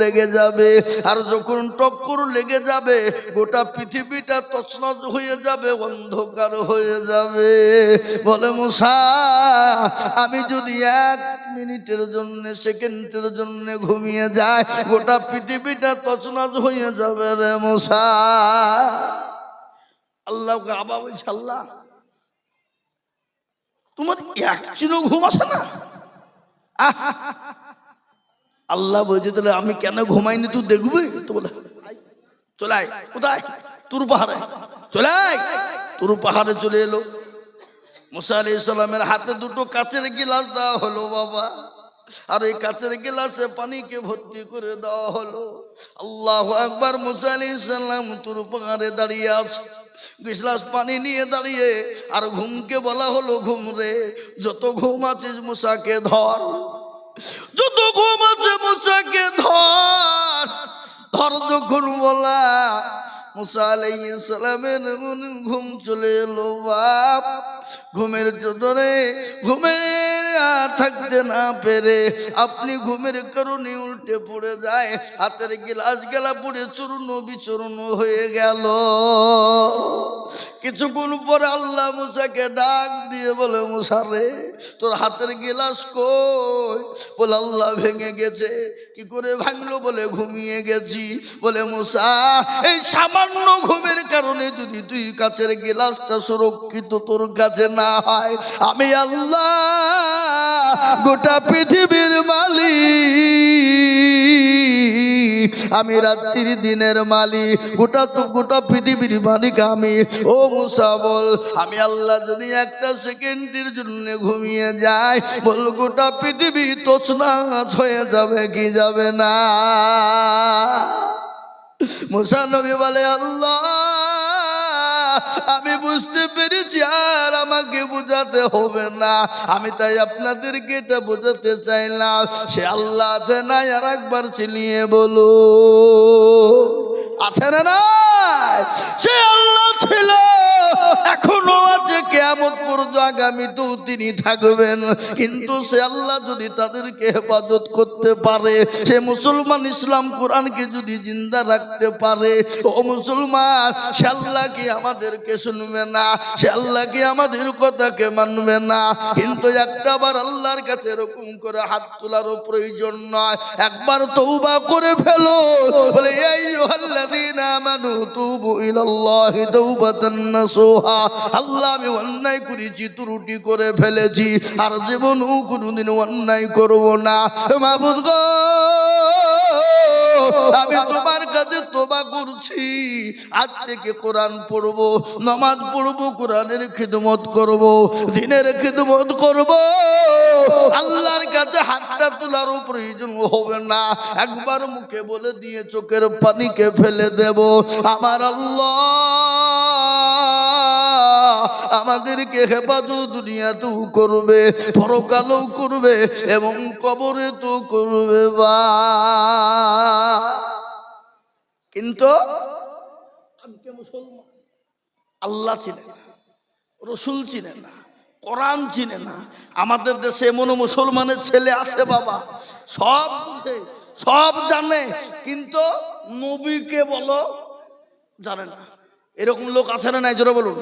লেগে যাবে। আর যখন টক্কর লেগে যাবে, গোটা পৃথিবীটা তছনছ হয়ে যাবে, অন্ধকার হয়ে যাবে। বলে, মুসা, আমি যদি এক মিনিটের জন্য, সেকেন্ডের জন্য ঘুমিয়ে যাই, গোটা পৃথিবীটা তছনছ হয়ে যাবে রে মুসা। আল্লাহকে আবার বলছে, আল্লাহ, তোমার এক চিনো ঘুম আসে না? আহ! আল্লাহ বলছে, তাহলে আমি কেন ঘুমাইনি তুই দেখবি? তো বলে, চলে আয়, কোথায়? তুর পাহাড়ে। চলে আয়। তুর পাহাড়ে চলে এলো। মুসা আলি হাতে দুটো কাচের গিলাস দেওয়া হলো, বাবা। আর এই কাচের গিলাসে পানিকে ভর্তি করে দেওয়া হলো। আল্লাহ একবার মুসা আলি ইসলাম তুর পাহাড়ে দাঁড়িয়ে আছে। গিলাস পানি নিয়ে দাঁড়িয়ে, আর ঘুমকে বলা হলো, ঘুম রে, যত ঘুম আছিস মুসাকে ধর। যত ঘুম আছে মুসাকে ধর ধর যখন বলা মুসা মনে ঘুম চলে এলো, বাপ। ঘুমের চোটরে ঘুমের আর থাকতে না পেরে আপনি ঘুমের কারণে উল্টে পড়ে যায়, হাতের গিলাস গেলা পড়ে চূর্ণ বিচূর্ণ হয়ে গেল। কিছুক্ষণ পরে আল্লাহ মুসাকে ডাক দিয়ে বলে, মুসা রে, তোর হাতের গিলাস কই? বলে, আল্লাহ ভেঙে গেছে কি করে ভাঙলো বলে ঘুমিয়ে গেছি। বলে, মুসা, এই সামান্য ঘুমের কারণে যদি তুই কাছের গিলাসটা সুরক্ষিত তোর কাছে না হয়, আমি আল্লাহ গোটা পৃথিবীর মালিক। আমি রাত্রির দিনের মালিক, গোটা তো গোটা পৃথিবীর মালিক আমি। ও মুসা বল, আমি আল্লাহ যদি একটা সেকেন্ডের জন্য ঘুমিয়ে যাই, বল গোটা পৃথিবী তোচনাচ হয়ে যাবে কি যাবে না? মুসা নবী বলে, আল্লাহ আমি বুঝতে পেরেছি আর আমাকে বোঝাতে হবে না। আমি তাই আপনাদেরকে এটা বোঝাতে চাইলাম। সে আল্লাহ আছে না? আর একবার চিনিয়ে বলো। আছে না নাই? সে আল্লাহ ছিল। এখনও আছে কেমন পর্যন্ত আগামী তো তিনি থাকবেন। কিন্তু সে আল্লাহ যদি তাদেরকে হেফাজত করতে পারে, সে মুসলমান ইসলাম কোরআনকে যদি জিন্দা রাখতে পারে, ও মুসলমান, সে আল্লাহ কি আমাদেরকে শুনবে না, সে আল্লাহ কি আমাদের কথাকে মানবে না। কিন্তু একটা বার আল্লাহর কাছে এরকম করে হাত তোলারও প্রয়োজন নয়। একবার তৌবা করে ফেলো, বলে এই আল্লাযীনা আমানু তুবু ইলাল্লাহি তাওবাতান নাসুহা। আল্লাহ, আমি অন্যায় করেছি, ত্রুটি করে ফেলেছি, আর জীবনও কোনোদিন অন্যায় করব না। মাহবুদ গো! আমি তোমার কাছে তোবা করছি। আজ থেকে কোরআন পড়ব, নমাজ পড়ব, কোরআনের খিদমত করব, দিনের খিদমত করব। আল্লাহর কাছে হাতটা তোলার প্রয়োজন হবে না। একবার মুখে বলে দিয়ে চোখের পানিকে ফেলে দেব। আমার আল্লাহ আমাদেরকে হেফাজত দুনিয়াতেও করবে, পরকালেও করবে এবং কবরে তো করবে বা। কিন্তু আজকে মুসলমান, আল্লাহ চিনে না, রসুল চিনে না, কোরআন চিনে না, আমাদের দেশে এমন মুসলমানের ছেলে আছে বাবা, সব বুঝে, সব জানে, কিন্তু নবীকে বলো জানে না। এরকম লোক আছে না নাই? জোরে বলুন।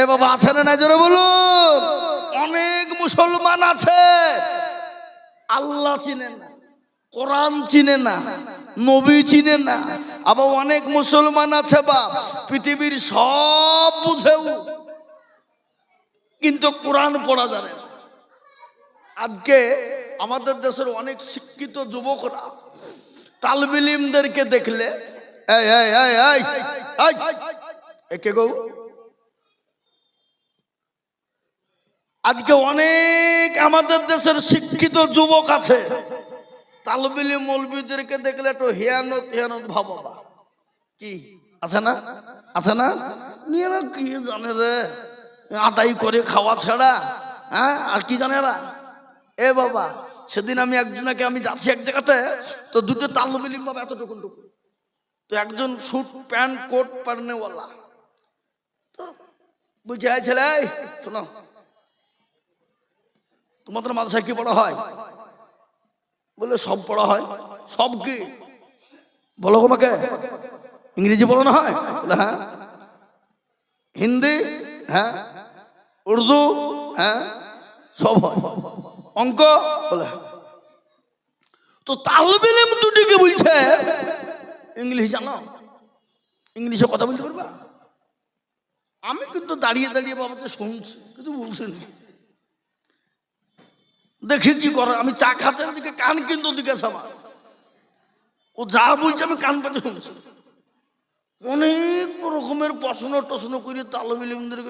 এ বাবা আছে না জোরে বলুন। অনেক মুসলমান আছে। আল্লাহ চিনে না, কোরআন চিনে না, নবী চিনে না, আবার অনেক মুসলমান আছে বা পৃথিবীর সব বুঝেও, কিন্তু কোরআন পড়া জানে আজকে আমাদের দেশের অনেক শিক্ষিত যুবকরা তালবিলিমদেরকে দেখলে এই এই, একে গো আজকে অনেক আমাদের দেশের শিক্ষিত যুবক আছে। তালবিলি মৌলবীদেরকে দেখলে একটু হিয়ানত হিয়ানত ভাবাবা কি? আছে না? আছে না? নিয়ে না, কি জানে রে? আটাই করে খাওয়া ছাড়া হ্যাঁ? আর কি জানে এরা? এ বাবা, সেদিন আমি একজনকে, আমি যাচ্ছি এক জায়গাতে, তো দুটো তালবিলিম বাবা এতটুকুন টুকু তো একজন স্যুট, প্যান্ট, কোট পারনেওয়ালা। তো বলছে, এই ছেলে শোনো তোমাদের মাদ্রাসায় কি পড়া হয়? বলে সব পড়া হয়। সব কি? বলো তোমাকে ইংরেজি বলো না হয় হ্যাঁ। হিন্দি? হ্যাঁ। উর্দু? হ্যাঁ। সব হয়। অঙ্ক? বলে হ্যাঁ। তো তালবেলেম দুটিকে বলছে? ইংলিশ জানো? ইংলিশে কথা বলতে পারবা? আমি কিন্তু দাঁড়িয়ে দাঁড়িয়ে বাবাকে শুনছি, কিন্তু বলছেন দেখি কি করে আমি চা খাতে দিকে কান কিন্তু দিকে আমার ও যা বলছে আমি কান পাতে শুনছি। অনেক রকমের প্রশ্ন টশ্ন করে তালবিলিমদের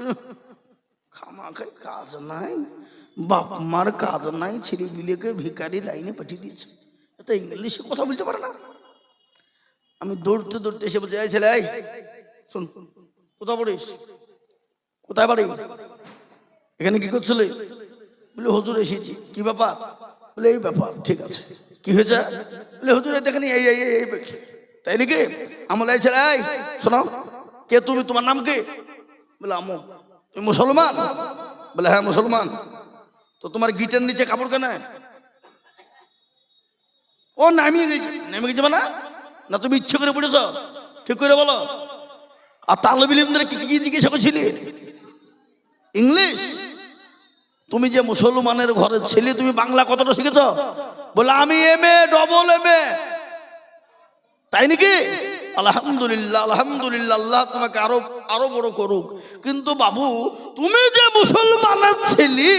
খামা খাই, কাজ নাই, বাপ মার কাজ নাই, ছেলেগুলিকে ভিকারি লাইনে পাঠিয়ে দিয়েছে। এটা ইংলিশে কথা বলতে পারে না। আমি দৌড়তে দৌড়তে এসে বলছি, এই ছেলে শোন, কোথায় পড়িস? কোথায় বাড়ি? এখানে কি করছিলে? বলে, হুজুর এসেছি। কি ব্যাপার? বলে, এই ব্যাপার, ঠিক আছে। কি হয়েছে? বলে, হুজুর দেখেনি, এই এই এই তাই নাকি? আমার এই ছেলে এই, শোনো, কে তুমি, তোমার নাম কি? বলে আমুক তুমি মুসলমান? বলে হ্যাঁ মুসলমান। তো তোমার গিটের নিচে কাপড় কেন? ও, নামিয়ে গেছে নেমে গেছে না? না, তুমি ইচ্ছে করে পড়েছ। ঠিক করে বলো। আর তালবিলিমদের কি কি জিজ্ঞাসা করছিলি? ইংলিশ। তুমি যে মুসলমানের ঘরের ছেলে, তুমি বাংলা কতটা শিখেছ? বলে, আমি M A double M A তাই নাকি? আলহামদুলিল্লাহ আলহামদুলিল্লাহ আল্লাহ তোমাকে আরও আরও বড় করুক। কিন্তু বাবু, তুমি যে মুসলমানের ছেলে,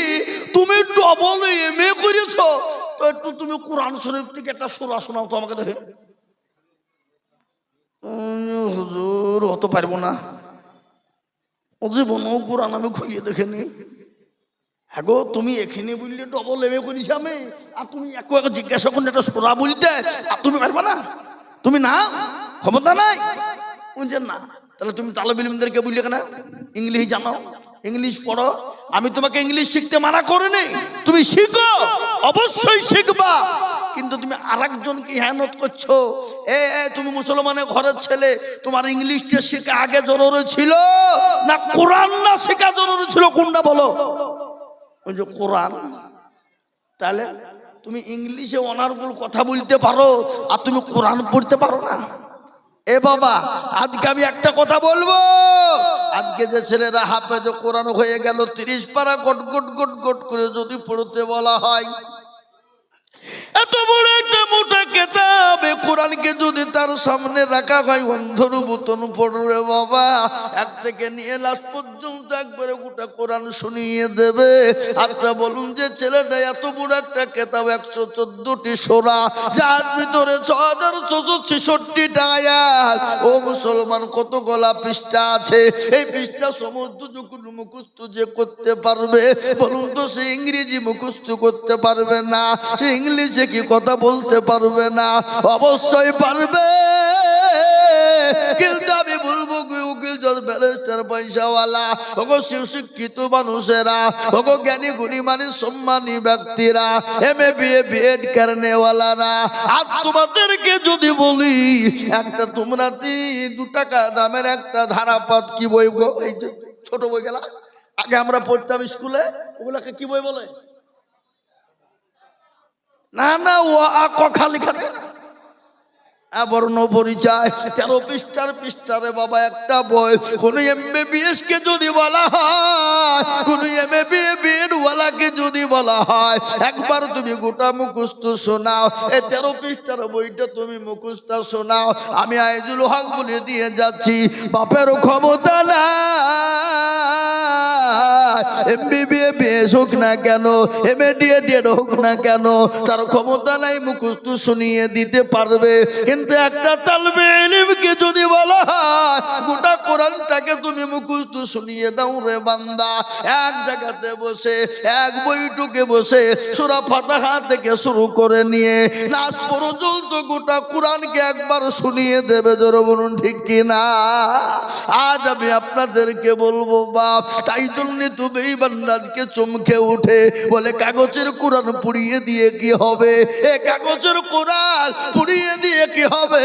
তুমি ডবল এম এ করেছ। তো একটু তুমি কোরআন শরীফ থেকে একটা সোরা শোনাও তো আমাকে দেখে। হুজুর অত পারব না। জীবনও কোরআন আমি খুলিয়ে দেখেনি। হ্যাঁ গো তুমি এখানে বললে ডবল এমএ করিস আমি। আর তুমি এক এক জিজ্ঞাসা করলে একটা সোরা বলতে। আর তুমি পারবা না? তুমি না? ক্ষমতা নাই? বলছে না। তাহলে তুমি তালবিলিমদেরকে বললে কেন? ইংলিশ জানো ইংলিশ পড়ো। আমি তোমাকে ইংলিশ শিখতে মানা করিনি। তুমি শিখো অবশ্যই শিখবা। কিন্তু তুমি আর একজনকে হ্যানত করছ। এ এ, তুমি মুসলমানের ঘরের ছেলে। তোমার ইংলিশটা শেখা আগে জরুরি ছিল? না কোরআন না শেখা জরুরি ছিল? কোনটা বলো? ওই যে কোরআন, তাহলে তুমি ইংলিশে অনারগুল কথা বলতে পারো আর তুমি কোরআন পড়তে পারো না। এ বাবা, আজকে আমি একটা কথা বলব। আজকে যে ছেলেরা হাফেজ কোরআন হয়ে গেল, তিরিশ পারা গট গট গট গট করে যদি পড়তে বলা হয় এত বড় একটা মোটা কেতাবে। কোরআনকে যদি তার সামনে রাখা হয়, অন্ধর বুতন পড়বে বাবা। এক থেকে নিয়ে লাস্ট পর্যন্ত একবারে গোটা কোরআন শুনিয়ে দেবে। আচ্ছা বলুন যে ছেলেটা এত বড় একটা কেতাব, একশো চোদ্দটি সোরা, যার ভিতরে ছ হাজার ছশো ছেষট্টিটা আয়াত। ও মুসলমান, কত গলা পৃষ্ঠা আছে। এই পৃষ্ঠা সমস্ত যখন মুখস্থ যে করতে পারবে, বলুন তো সে ইংরেজি মুখস্থ করতে পারবে না। সে ইংলিশে কি কথা বলতে পারবে না? অবশ্যই পারবে। কিন্তু আমি বলব উকিল ব্যারিস্টার পয়সাওয়ালা, ওগো শিক্ষিত মানুষেরা, ওগো জ্ঞানী গুণী মানে সম্মানী ব্যক্তিরা এম এ কারণেওয়ালারা আর তোমাদেরকে যদি বলি, একটা তোমরা দু টাকা দামের একটা ধারাপাত কি বই গো? এই ছোট বই গেলা? আগে আমরা পড়তাম স্কুলে, ওগুলাকে কি বই বলে? না না ও আ আ, বর্ণ পরিচয় তেরো বাবা একটা বই কোন কে যদি বলা হয় কোন ওয়ালাকে যদি বলা হয় একবার তুমি গোটা মুখস্থ শোনাও এই তেরো পৃষ্ঠার বইটা তুমি মুখস্থ শোনাও আমি আইজুল হক বলে দিয়ে যাচ্ছি বাপের ক্ষমতা না বিএস হোক না কেন এম এ হোক না কেন, তার ক্ষমতা নাই শুনিয়ে দিতে পারবে। কিন্তু একটা তালবে ইলমকে যদি বলা হয়, গোটা কোরআনটাকে তুমি শুনিয়ে দাও রে বান্দা। এক জায়গাতে বসে, এক বইটুকে বসে, সুরা ফাতাহা থেকে শুরু করে নিয়ে, নাচ পর্যন্ত গোটা কোরআনকে একবার শুনিয়ে দেবে, জোর বলুন ঠিক কিনা? আজ আমি আপনাদেরকে বলব বাপ তাই জন্য তুমি এই বান্দাজকে চমকে উঠে বলে, কাগজের কোরআন পুড়িয়ে দিয়ে কি হবে? এ কাগজের কোরআন পুড়িয়ে দিয়ে কি হবে?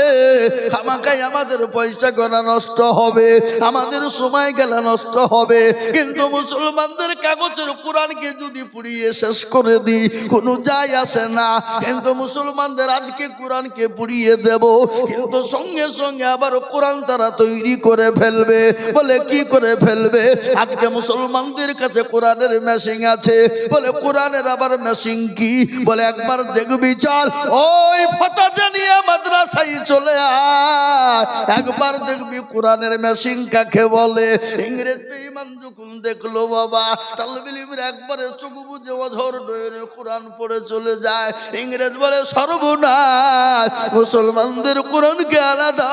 খামাকাই আমাদের পয়সা গলা নষ্ট হবে, আমাদের সময় গেলা নষ্ট হবে। কিন্তু মুসলমানদের কাগজের কোরআনকে যদি পুড়িয়ে শেষ করে দিই, কোনো যায় আসে না। কিন্তু মুসলমানদের আজকে কোরআনকে পুড়িয়ে দেব, কিন্তু সঙ্গে সঙ্গে আবার কোরআন তারা তৈরি করে ফেলবে। বলে, কি করে ফেলবে? আজকে মুসলমানদের কাছে কোরআনের মেশিন আছে। বলে, কোরআনের আবার মেশিন কি? বলে, একবার দেখবি, চল, ওই ফতা জানিয়ে মাদ্রাসায় চলে আয়। একবার দেখবি কোরআনের মেশিন কাকে বলে? ইংরেজ বেঈমান যখন দেখল বাবা তালবিলিমের একবারে চোখ বুঝে অঝর ডয়ে কোরআন পড়ে চলে যায়। ইংরেজ বলে, সর্বনাশ, মুসলমানদের কোরআনকে আলাদা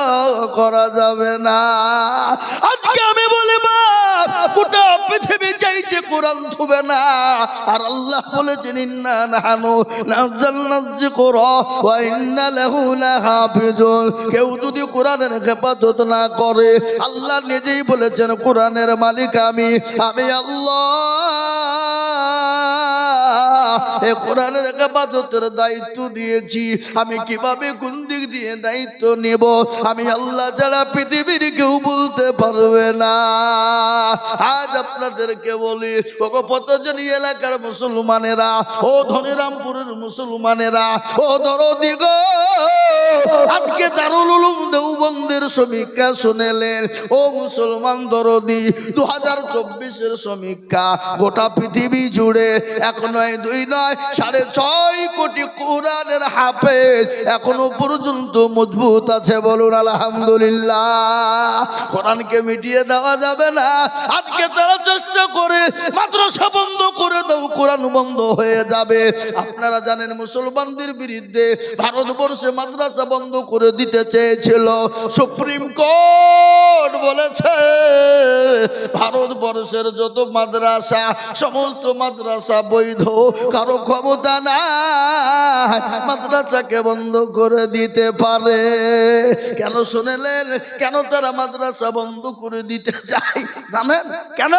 করা যাবে না। আজকে আমি বলি বাপ গোটা পৃথিবী চাইছে কোরআন ছুবে না। আর আল্লাহ বলেছেন কেউ যদি কোরআনের হেফাজত না করে, আল্লাহ নিজেই বলেছেন, কোরআনের মালিক আমি আমি আল্লাহ। এ কোরআনের দায়িত্ব দিয়েছি আমি কীভাবে কোন দিক দিয়ে দায়িত্ব নেব? আমি আল্লাহ ছাড়া পৃথিবীর কেউ বলতে পারবে না। আজ আপনাদেরকে বলি ওগো পতজনী এলাকার মুসলমানেরা, ও ধনিরামপুরের মুসলমানেরা, ও ধরো গো আজকে দারুল উলুম দেওবন্দের সমীক্ষা শুনেলেন। ও মুসলমান দরদি দু হাজার চব্বিশের সমীক্ষা গোটা পৃথিবী জুড়ে। এক নয়, দুই নয়, সাড়ে ছয় কোটি কোরআনের হাফেজ এখনও পর্যন্ত মজবুত আছে বলুন আলহামদুলিল্লাহ। কোরআনকে মিটিয়ে দেওয়া যাবে না। আজকে তারা চেষ্টা করে মাদ্রাসা বন্ধ করে দাও, কোরআন বন্ধ হয়ে যাবে। আপনারা জানেন মুসলমানদের বিরুদ্ধে ভারতবর্ষে মাদ্রাসা বন্ধ করে দিতে চেয়েছিল। সুপ্রিম কোর্ট বলেছে, ভারতবর্ষের যত মাদ্রাসা, সমস্ত মাদ্রাসা বৈধ, কারও ক্ষমতা নাই। মাদ্রাসাকে বন্ধ করে দিতে পারে। কেন শুনেলেন? কেন তারা মাদ্রাসা বন্ধ করে দিতে চায়? জানেন? কেন?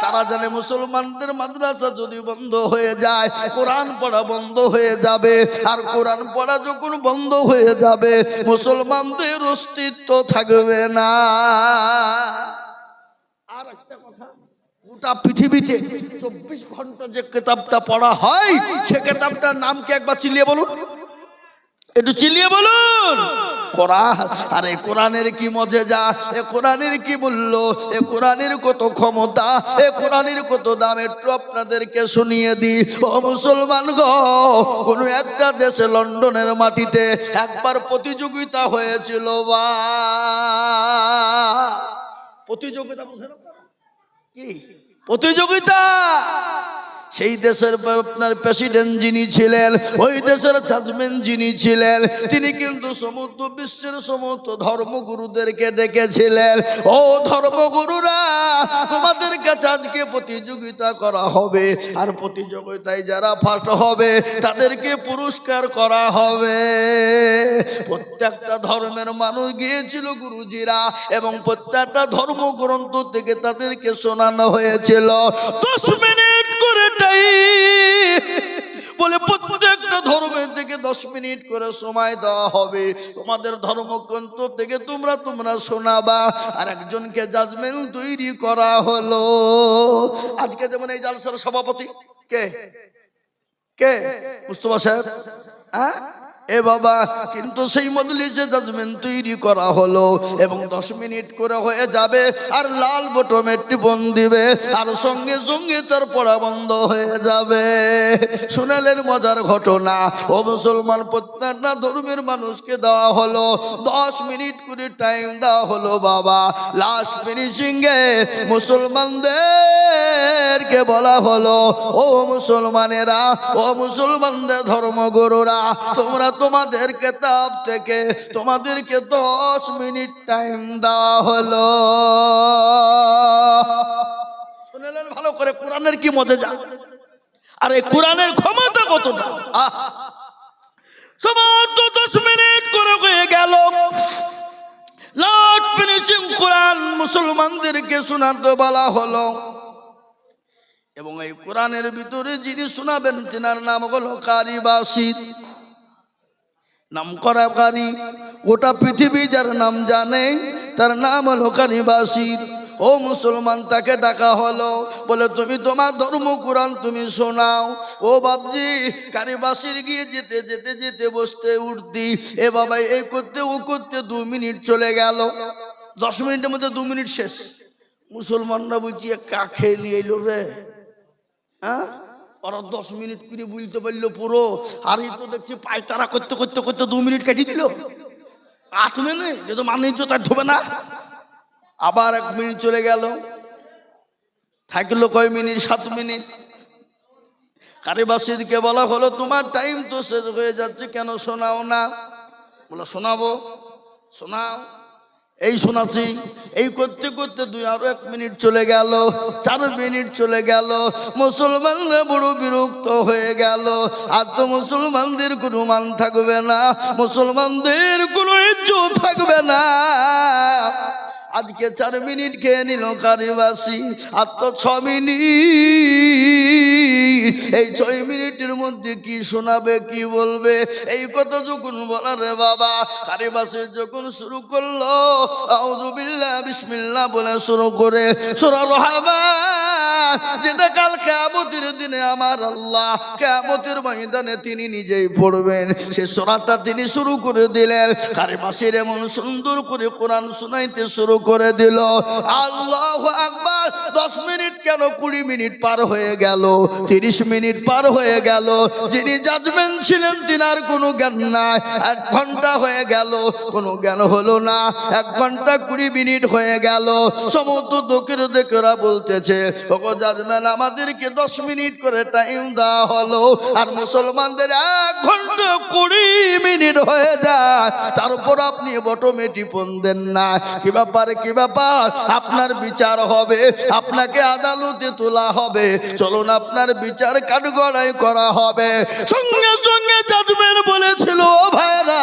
তারা জানে মুসলমানদের মাদ্রাসা যদি বন্ধ হয়ে যায়, কোরআন পড়া বন্ধ হয়ে যাবে। আর কোরআন পড়া যখন বন্ধ হয়ে যাবে, মুসলমানদের অস্তিত্ব থাকবে না। আর একটা কথা, গোটা পৃথিবীতে চব্বিশ ঘণ্টা যে কেতাবটা পড়া হয়, সে কেতাবটার নাম কি একবার চিলিয়ে বলুন? একটু চিলিয়ে বলুন! কোরআন। আর এই কোরআনের কি মজে যা এ কোরআনের কি বলল এ কোরআনের কত ক্ষমতা? এ কোরআনের কত দাম? একটু আপনাদেরকে শুনিয়ে দিই। ও মুসলমান গো, কোনো একটা দেশে লন্ডনের মাটিতে একবার প্রতিযোগিতা হয়েছিল, বা। প্রতিযোগিতা বুঝেন কি? প্রতিযোগিতা? সেই দেশের আপনার প্রেসিডেন্ট যিনি ছিলেন, ওই দেশের জাজমেন্ট যিনি ছিলেন, তিনি কিন্তু সমস্ত বিশ্বের সমস্ত ধর্মগুরুদেরকে ডেকেছিলেন। ও ধর্মগুরুরা তোমাদের কাছে আজকে প্রতিযোগিতা করা হবে। আর প্রতিযোগিতায় যারা ফার্স্ট হবে, তাদেরকে পুরস্কার করা হবে। প্রত্যেকটা ধর্মের মানুষ গিয়েছিল গুরুজিরা, এবং প্রত্যেকটা ধর্মগ্রন্থ থেকে তাদেরকে শোনানো হয়েছিল। দশ মিনিট করে বলে, প্রত্যেকটা ধর্মের থেকে দশ মিনিট করে সময় দেওয়া হবে। তোমাদের ধর্মগ্রন্থ থেকে তোমরা তোমরা শোনাবা। আর একজনকে জাজমেন্ট তৈরি করা হলো। আজকে যেমন এই জালসার সভাপতি, কে? কে? মুস্তফা সাহেব হ্যাঁ? এ বাবা, কিন্তু সেই মজলিসে জাজমেন্ট তৈরি করা হলো এবং দশ মিনিট করে হয়ে যাবে, আর লাল বটমে টিপন দিবে, আর সঙ্গে সঙ্গে তার পড়া বন্ধ হয়ে যাবে। শুনালেন মজার ঘটনা, ও মুসলমান প্রত্যেকটা ধর্মের মানুষকে দেওয়া হলো, দশ মিনিট করে টাইম দেওয়া হলো বাবা। লাস্ট ফিনিশিং এ মুসলমানদেরকে বলা হলো, ও মুসলমানেরা, ও মুসলমানদের ধর্মগুরুরা, তোমরা তোমাদের কেতাব থেকে তোমাদেরকে দশ মিনিট টাইম দেওয়া হলো। শুনলেন ভালো করে, কোরআনের কি মজা যা আর এই কোরআনের ক্ষমতা কতটা! সমস্ত দশ মিনিট করে হয়ে গেল। লাস্ট ফিনিশিং কোরআন মুসলমানদেরকে শোনাতে বলা হলো। এবং এই কোরআনের ভিতরে যিনি শোনাবেন, তিনার নাম হলো কারি বাসিদ নাম করা কারি গোটা পৃথিবী যার নাম জানে, তার নাম হলো কারিবাসীর ও মুসলমান, তাকে ডাকা হলো। বলে, তুমি তোমার ধর্ম কোরআন তুমি শোনাও। ও বাবজি কারিবাসীর গিয়ে যেতে যেতে যেতে বসতে উঠতি। এ বাবা এ করতে, ও করতে দু মিনিট চলে গেল। দশ মিনিটের মধ্যে দু মিনিট শেষ। মুসলমানরা এ কাকে নিয়ে এলো রে? হ্যাঁ ওরা দশ মিনিট করে বুঝতে পারল পুরো। আর এই তো দেখছি পায়তারা করতে করতে করতে দু মিনিট কাটিয়ে দিল। আট মিনিট যে তো মানিজ্য তার ধোবে না। আবার এক মিনিট চলে গেল। থাকল কয় মিনিট? সাত মিনিট। কারিবাসীরকে বলা হলো, তোমার টাইম তো শেষ হয়ে যাচ্ছে, কেন শোনাও না? বলো, শোনাবো? শোনাও। এই শোনাচ্ছি। এই করতে করতে দুই আরও এক মিনিট চলে গেল, চার মিনিট চলে গেল, মুসলমানরা বড় বিরক্ত হয়ে গেল। আর তো মুসলমানদের কোনো মান থাকবে না, মুসলমানদের কোনো ইজ্জত থাকবে না। আজকে চার মিনিট খেয়ে নিল কারিবাসী, আর তো ছ মিনিট। এই ছয় মিনিটের মধ্যে কি শোনাবে, কি বলবে? এই কথা যখন বলার বাবা, কারিবাসী যখন শুরু করল বিসমিল্লা বলে শুরু করে, সুরা রহমান যেটা কাল কিয়ামতের দিনে আমার আল্লাহ কিয়ামতের ময়দানে তিনি নিজেই পড়বেন। সে সূরাটা তিনি শুরু করে দিলেন কারিবাসীর এমন সুন্দর করে কোরআন শোনাইতে শুরু করে দিল। আল্লাহ আকবার, দশ মিনিট কেন কুড়ি মিনিট পার হয়ে গেল? তিরিশ মিনিট পার হয়ে গেল। যিনি জাজমেন্ট ছিলেন, তিনার কোনো জ্ঞান নাই। এক ঘণ্টা হয়ে গেল, কোনো জ্ঞান হলো না। এক ঘণ্টা কুড়ি মিনিট হয়ে গেল। সমস্ত দোকের দেখেরা বলতেছে, ওগো জাজমেন্ট আমাদেরকে দশ মিনিট করে টাইম দেওয়া হলো। আর মুসলমানদের এক ঘণ্টা কুড়ি মিনিট হয়ে যায়। তার উপর আপনি বটমেটি পন দেন না। কি ব্যাপার কি ব্যাপার? আপনার বিচার হবে, আপনাকে আদালতে তোলা হবে। চলুন, আপনার বিচার কাঠগড়াই করা হবে। সঙ্গে সঙ্গে জাজমেন্ট বলেছিল, ও ভাইরা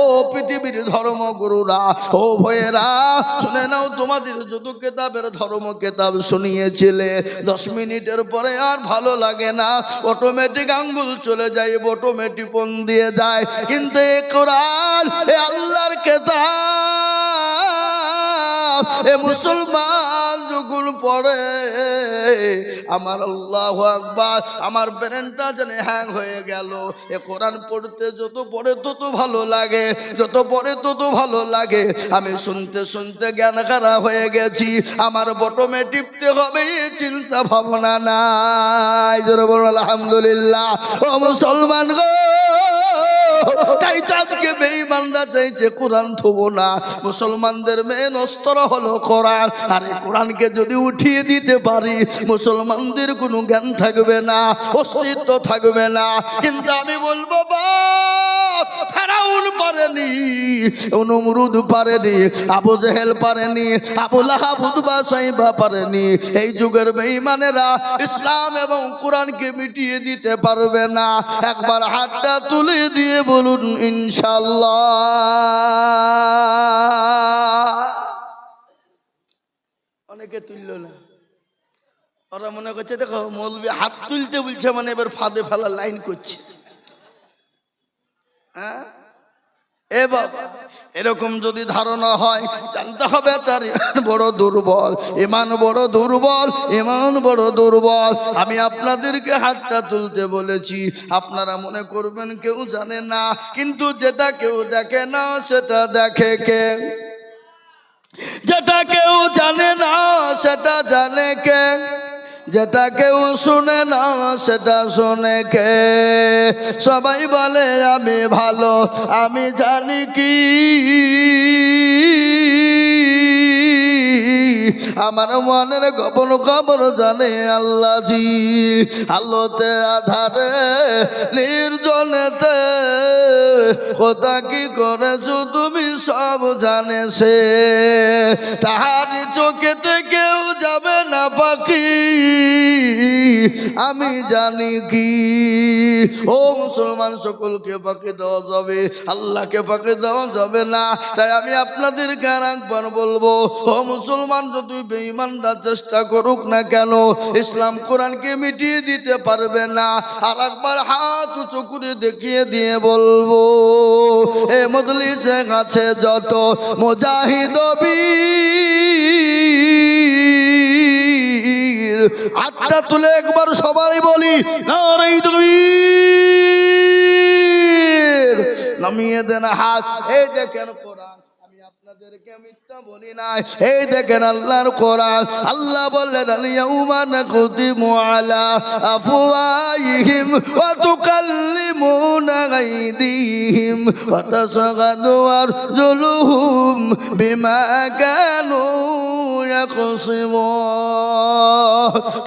ও পৃথিবীর ধর্মগুরুরা, ও ভয়েরা শুনে নাও তোমাদের যত কেতাবের ধর্ম কেতাব শুনিয়েছিলে। দশ মিনিটের পরে আর ভালো লাগে না। অটোমেটিক আঙ্গুল চলে যায় অটোমেটিক ফোন দিয়ে দেয়। কিন্তু এ কোরআন, এ আল্লাহর কেতাব, এ মুসলমান যখন পড়ে। আমার আল্লাহ আকবার, আমার ব্রেনটা যেন হ্যাং হয়ে গেল। এ কোরআন পড়তে যত পড়ে তত ভালো লাগে, যত পড়ে তত ভালো লাগে। আমি শুনতে শুনতে জ্ঞান খারা হয়ে গেছি, আমার বটমে টিপতে হবে চিন্তা ভাবনা নাই। জোরে বলুন, আলহামদুলিল্লাহ। ও মুসলমান গো! তাই তাদেরকে বেঈমানরা চাইছে, কোরআন থবো না। মুসলমানদের মেন অস্ত্র হলো কোরআন। আর এই কোরআনকে যদি উঠিয়ে দিতে পারি, মুসলমানদের কোনো জ্ঞান থাকবে না, অস্তিত্ব থাকবে না। কিন্তু আমি বলব, বাপ! ফেরাউন পারেনি নমরুদ পারেনি, আবু জেহেল পারেনি, আবু লাহাব, উতবা সাইবা পারেনি। এই যুগের বেঈমানেরা ইসলাম এবং কোরআনকে মিটিয়ে দিতে পারবে না। একবার হাতটা তুলে দিয়ে বলুন ইনশাল্লাহ অনেকে তুলল না। ওরা মনে করছে, দেখো, মৌলবি হাত তুলতে বলছে মানে এবার ফাঁদে ফেলা লাইন করছে। হ্যাঁ? এ বাবা এরকম যদি ধারণা হয়, জানতে হবে তার বড় দুর্বল, ইমান বড় দুর্বল, ইমান বড় দুর্বল। আমি আপনাদেরকে হাতটা তুলতে বলেছি, আপনারা মনে করবেন কেউ জানে না, কিন্তু যেটা কেউ দেখে না, সেটা দেখে কে? যেটা কেউ জানে না, সেটা জানে কে? যেটা কেউ শুনে না, সেটা শুনে কে? সবাই বলে, আমি ভালো, আমি জানি কি। আমার মনের গোপন খবর জানে আল্লাহ জি আলোতে, আধারে, নির্জনেতে। কোথা কি করেছ তুমি সব জানে সে। তাহার চোখেতে কেউ না পাখি? আমি জানি কি। ও মুসলমান, সকলকে পাখি দেওয়া যাবে, আল্লাহকে পাখি দেওয়া যাবে না। তাই আমি আপনাদেরকে আর একবার বলব, ও মুসলমান, যদি বেঈমানরা চেষ্টা করুক না কেন, ইসলাম কোরআনকে মিটিয়ে দিতে পারবে না। আর একবার হাত উঁচু করে দেখিয়ে দিয়ে বলব, এ মদলিসে কাছে যত মুজাহিদ বীর। হাতটা তুলে একবার সবাই বলি নামিয়ে দেন হাত। এই দেখেন কোরআন। আপনাদেরকে মিথ্যা বলি এই দেখেন আল্লাহর কোরআন। আল্লাহ বললেন আফওয়াইহিম ওয়া তুকাল্লিমুনা আইদিহিম ওয়া আরজুলুহুম বিমা কানু ইয়াকসিমুন।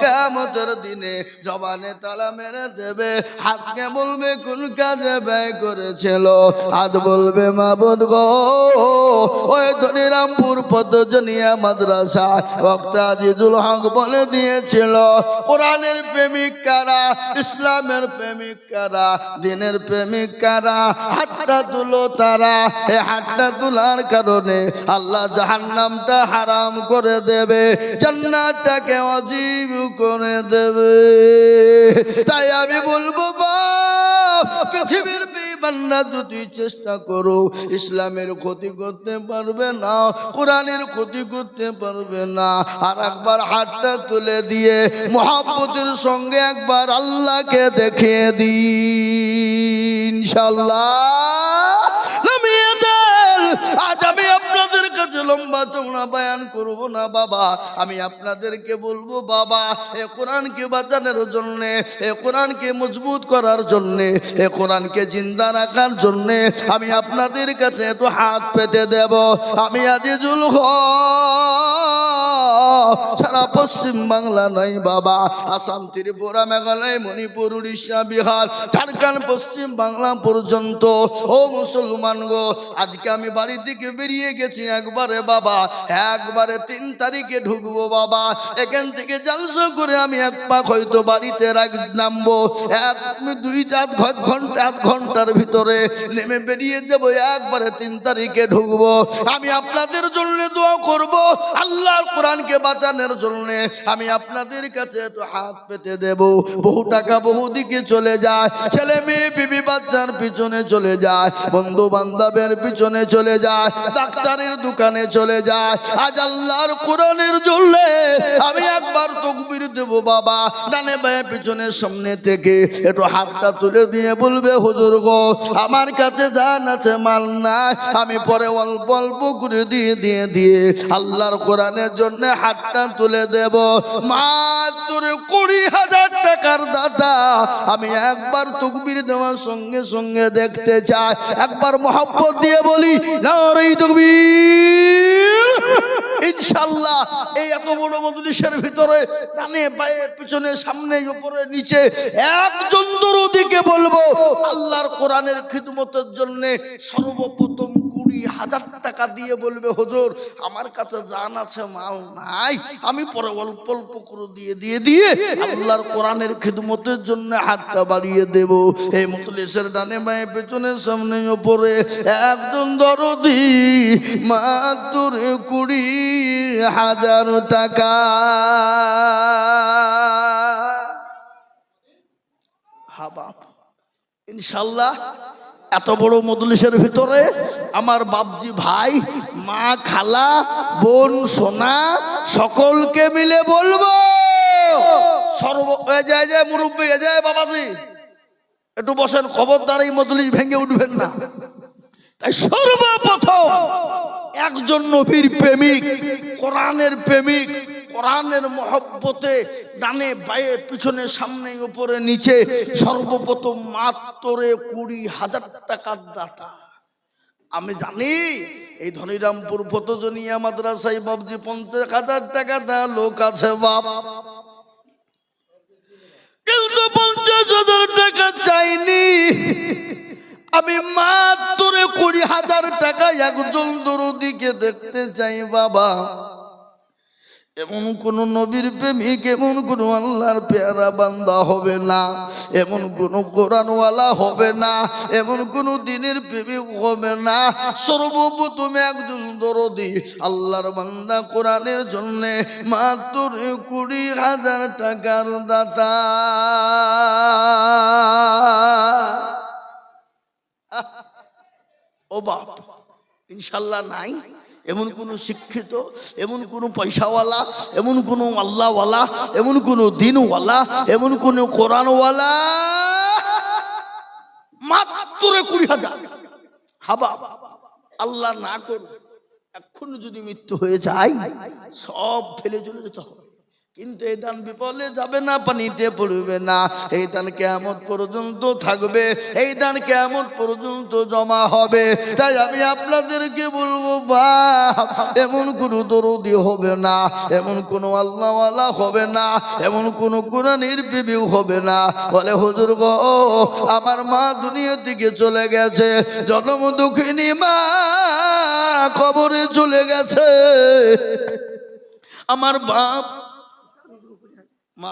কিয়ামতের দিনে জবানে তালা মেরে দেবে, হাতকে বলবে, কোন কাজে ব্যয় করেছিল? হাত বলবে, মাবুদ গো ওই ধনিরামপুর পদ্মজনিয়া মাদ্রাসা বক্তা আজিজুল হক বলে দিয়েছিল, কোরআনের প্রেমিক কারা, ইসলামের প্রেমিক কারা, দিনের প্রেমিক কারা, হাতটা তুলো তারা, এ হাতটা তোলার কারণে আল্লাহ জাহান্নামটা হারাম করে দেবে, জান্নাতটাকে অজীব করে দেবে। তাই আমি বলব বা পৃথিবীর বেঈমানরা যদি চেষ্টা করো। ইসলামের ক্ষতি করতে পারবে না, কোরআনের ক্ষতি করতে পারবে না। আর একবার হাতটা তুলে দিয়ে মহাব্বতের সঙ্গে একবার আল্লাহকে দেখিয়ে দিন ইনশাল্লাহ আজ আমি লম্বা চৌড়া বয়ান করব না বাবা। আমি আপনাদেরকে বলব, বাবা, এ কোরআনকে বাঁচানোর জন্য, এ কোরআনকে মজবুত করার জন্য, এ কোরআনকে জিন্দা রাখার জন্য আমি আপনাদের কাছে একটু হাত পেতে দেব। আমি আজিজুল হক। সারা পশ্চিম বাংলা নাই বাবা, আসাম, ত্রিপুরা, মেঘালয়, মণিপুর, উড়িষ্যা, বিহার, ঝাড়খণ্ড, পশ্চিম বাংলা পর্যন্ত। ও মুসলমান গো, আজকে আমি বাড়ি থেকে বেরিয়ে গেছি, একবারে বাবা, একবারে তিন তারিখে ঢুকবো বাবা। এখান থেকে জালসা করে আমি এক পাক হয়তো বাড়িতে রাখ নামবো। এক দুই ঘণ্টা, আধ ঘণ্টার ভিতরে নেমে বেরিয়ে যাব, একবারে তিন তারিখে ঢুকবো। আমি আপনাদের জন্য দোয়া করব, আল্লাহর কোরআনকে বাঁচানোর জন্য। আমি আপনাদের কাছে একটু হাত পেতে দেব। বহু টাকা, বহু দিকে চলে যায়। ছেলে মেয়ে, বিবি বাচ্চার পিছনে চলে যায়। বন্ধু বান্ধবের পিছনে চলে যায়। ডাক্তারের দোকানে চলে যায়। আজ আল্লাহর কোরআনের জন্য আমি একবার তকবির দেব বাবা। ডানে বায়ে পিছনের সামনে থেকে একটু হাতটা তুলে দিয়ে বলবে, হুজুর গো, আমার কাছে জান আছে, মাল নাই। আমি পরে অল্প অল্প করে দিয়ে দিয়ে দিয়ে আল্লাহর কোরআনের জন্য হাতটা তুলে দেব। মাত্র কুড়ি হাজার টাকার দাদা, আমি একবার তকবির দেওয়ার সঙ্গে সঙ্গে দেখতে চাই। একবার মহব্বত দিয়ে বলি না রে তকবির। ইনশাল্লাহ, এই এত বড় মজলিসের ভিতরে ডানে পায়ে, পিছনে সামনে, উপরে নিচে একজন দরদিকে বলব, আল্লাহর কোরআনের খিদমতের জন্য সর্বপ্রথম কুড়ি হাজার টাকা দিয়ে বলবে, হুজুর, আমার কাছে জান আছে, মাল নাই। আমি পরে অল্প অল্প করে দিয়ে দিয়ে দিয়ে আল্লাহর কোরআনের খিদমতের জন্য হাতটা বাড়িয়ে দেব। এই মতলিসের ডানে বায়ে, পেছনে সামনে ওপরে একজন দরদি, মাত্র কুড়ি হাজার টাকা। হাবাব ইনশাল্লাহ এত বড় মদলিসের ভিতরে আমার বাপজি ভাই, মা, খালা, বোন, সোনা, সকলকে মিলে বলব। সর্ব যায় যায়, মুরব্বী যায়, বাবাজি। একটু বসেন, খবরদার এই মদলিস ভেঙে উঠবেন না। তাই সর্বপ্রথম একজন নবীর প্রেমিক, কোরআনের প্রেমিক কোরআনের মহব্বতে ডানে বায়ে, পিছনে সামনে, উপরে নিচে সর্বপ্রথম মাত্রে কুড়ি হাজার টাকার দাতা। আমি জানি এই ধনিরামপুর ফতজনিয়া মাদ্রাসায় বাবজি পঞ্চাশ হাজার টাকা দেওয়া লোক আছে বাবা কিন্তু পঞ্চাশ হাজার টাকা চাইনি। আমি মাত্র কুড়ি হাজার টাকা একজন দরদিকে দেখতে চাই বাবা। এমন কোন নবীর প্রেমিক, এমন কোন আল্লাহর পেয়ারা বান্দা হবে না। এমন কোন কোরআনওয়ালা হবে না। এমন কোন দিনের প্রেমিক হবে না। সর্বপ্রথম একজন দরদি, আল্লাহর বান্দা কোরআনের জন্য মাত্র কুড়ি হাজার টাকার দাতা। ও বাপ, ইনশাল্লাহ নাই। এমন কোন শিক্ষিত, এমন কোন পয়সাওয়ালা, এমন কোন আল্লাহওয়ালা, এমন কোন দিনওয়ালা, এমন কোন কোরআনওয়ালা। মাত্র কুড়ি হাজার। হাবা আল্লাহ না করুন এখন যদি মৃত্যু হয়ে যায়, সব ফেলে চলে যেতে হবে। কিন্তু এই দান বিপলে যাবে না, পানিতে পড়বে না। এই দান কেমন পর্যন্ত থাকবে? এই দান কেমন পর্যন্ত জমা হবে? তাই আমি আপনাদেরকে বলব বা এমন কোনো দরদি হবে না, এমন কোনো আল্লাহওয়ালা হবে না, এমন কোনো কোরআনের বিবিও হবে না। বলে, হুজুর গো, আমার মা দুনিয়া থেকে চলে গেছে, জন্ম দুঃখিনী মা কবরে চলে গেছে। আমার বাপ মা